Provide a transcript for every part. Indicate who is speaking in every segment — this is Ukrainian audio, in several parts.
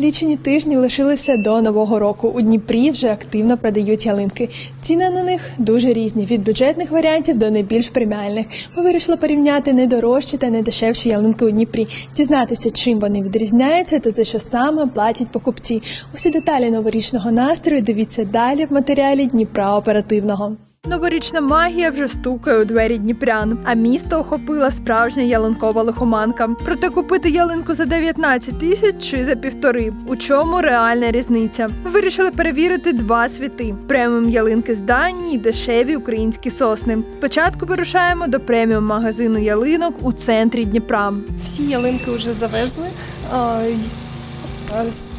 Speaker 1: Лічені тижні лишилися до нового року. У Дніпрі вже активно продають ялинки. Ціни на них дуже різні від бюджетних варіантів до найбільш преміальних. Ми вирішили порівняти найдорожчі та найдешевші ялинки у Дніпрі, дізнатися, чим вони відрізняються та за що саме платять покупці. Усі деталі новорічного настрою дивіться далі в матеріалі Дніпра оперативного. Новорічна магія вже стукає у двері дніпрян, а місто охопила справжня ялинкова лихоманка. Проте купити ялинку за 19 тисяч чи за півтори. У чому реальна різниця? Вирішили перевірити два світи: преміум ялинки з Данії і дешеві українські сосни. Спочатку вирушаємо до преміум магазину ялинок у центрі Дніпра.
Speaker 2: Всі ялинки вже завезли.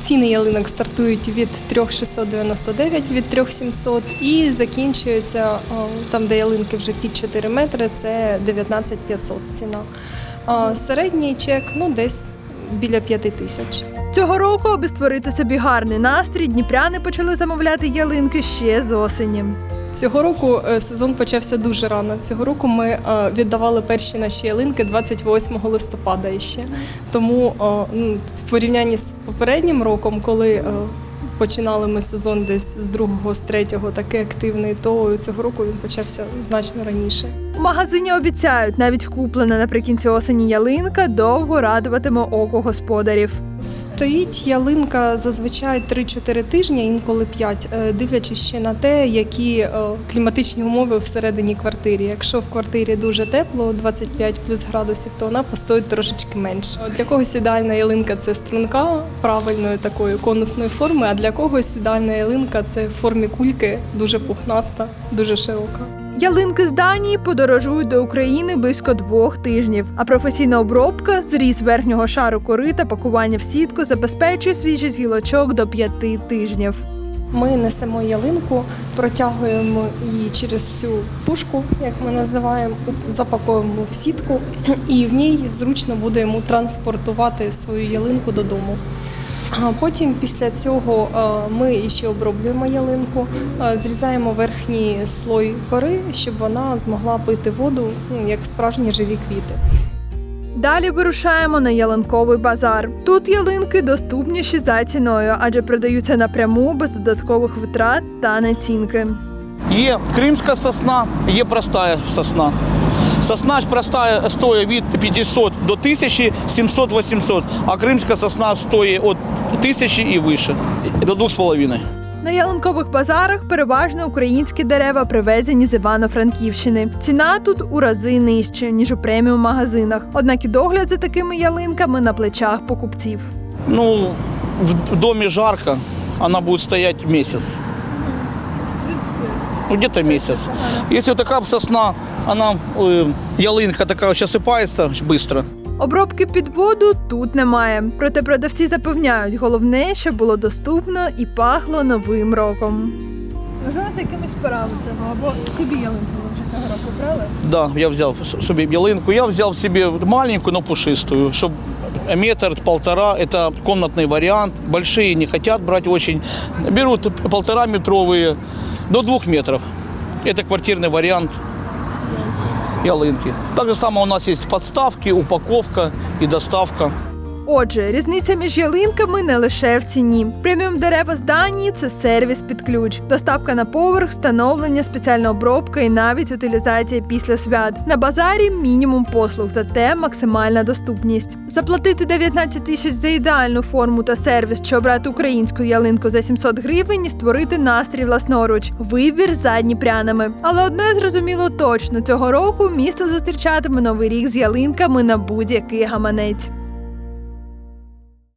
Speaker 2: Ціни ялинок стартують від 3699, від 3700 і закінчуються там, де ялинки вже під 4 метри, це 19500 ціна. А Середній чек ну, десь біля 5 тисяч.
Speaker 1: Цього року, аби створити собі гарний настрій, дніпряни почали замовляти ялинки ще з осені.
Speaker 2: Цього року е, сезон почався дуже рано. Цього року ми е, віддавали перші наші ялинки 28 листопада іще. Тому е, в порівнянні з попереднім роком, коли починали ми сезон десь з другого, з третього, такий активний, то цього року він почався значно раніше.
Speaker 1: У магазині обіцяють, навіть куплена наприкінці осені ялинка довго радуватиме око господарів.
Speaker 2: Стоїть ялинка зазвичай 3-4 тижні, інколи 5, е, дивлячись ще на те, які е, кліматичні умови всередині квартирі. Якщо в квартирі дуже тепло, 25 плюс градусів, то вона постоїть трошечки менше. Для когось ідеальна ялинка це струнка правильної такої конусної форми, а для когось ідеальна ялинка це в формі кульки, дуже пухнаста, дуже широка.
Speaker 1: Ялинки з Данії подорожують до України близько двох тижнів. А професійна обробка, зріз верхнього шару кори та пакування в сітку забезпечує свіжість гілочок до п'яти тижнів.
Speaker 2: Ми несемо ялинку, протягуємо її через цю пушку, як ми називаємо, запаковуємо в сітку, і в ній зручно буде йому транспортувати свою ялинку додому. А Потім після цього е, ми ще оброблюємо ялинку, е, зрізаємо верхній слой кори, щоб вона змогла пити воду, ну, як справжні живі квіти.
Speaker 1: Далі вирушаємо на ялинковий базар. Тут ялинки доступніші за ціною, адже продаються напряму без додаткових витрат та націнки.
Speaker 3: Є кримська сосна, є проста сосна. Сосна ж проста стоїть від 500 до 1000, 700-800, а кримська сосна стоїть від 1000 і вище, до 2,5.
Speaker 1: На ялинкових базарах переважно українські дерева привезені з Івано-Франківщини. Ціна тут у рази нижче, ніж у преміум магазинах. Однак і догляд за такими ялинками на плечах покупців.
Speaker 3: Ну, в, доме жарко, она будет стоять месяц. Ну, где-то месяц. Если вот такая сосна, она, э, ялинка такая вот осыпается быстро,
Speaker 1: Обробки під воду тут немає. Проте продавці запевняють, головне, щоб було доступно і пахло новим роком. Можливо, це якимись параметрами або собі ялинку ви вже цього року брали.
Speaker 3: Да, я взял с- себе ялинку. Я взял себе маленькую, но пушистую, чтобы метр, полтора, это комнатный вариант. Большие не хотят брать очень. Берут полтора метровые до двух метров. Это квартирный вариант ялинки. Так же само у нас есть подставки, упаковка и доставка.
Speaker 1: Отже, різниця між ялинками не лише в ціні. Преміум дерева з Данії це сервіс під ключ, доставка на поверх, встановлення, спеціальна обробка і навіть утилізація після свят. На базарі мінімум послуг, зате максимальна доступність. Заплатити 19 тисяч за ідеальну форму та сервіс, чи обрати українську ялинку за 700 гривень і створити настрій власноруч. Вибір задні пряними. Але одне зрозуміло точно: цього року місто зустрічатиме новий рік з ялинками на будь-який гаманець.